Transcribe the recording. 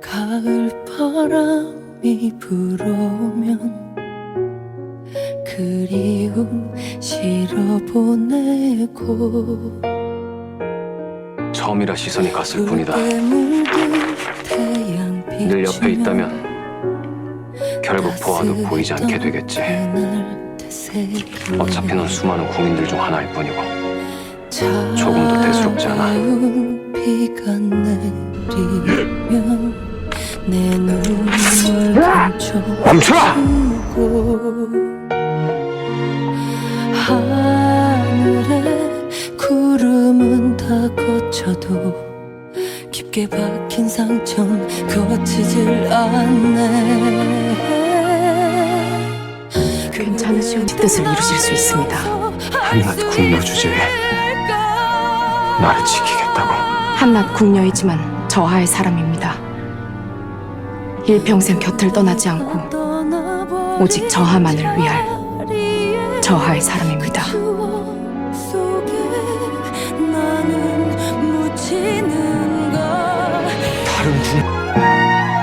가을 바람이 불어오면 그리움 실어 보내고 처음이라 시선이 갔을 뿐이다. 태양 늘 옆에 있다면 결국 보아도 보이지 않게 되겠지. 어차피 넌 수많은 국민들 중 하나일 뿐이고 조금도 대수롭지 않아. 비가 내리면 내 눈물 멈춰라! 감춰주고 하늘에 구름은 다 거쳐도 깊게 박힌 상처는 거치질 않네 괜찮으시오. 뜻을 이루실 수 있습니다. 한낱 궁녀 주제에 나를 지키겠다고. 한낱 궁녀이지만 저하의 사람입니다. 일평생 곁을 떠나지 않고 오직 저하만을 위할 저하의 사람입니다. 다른 궁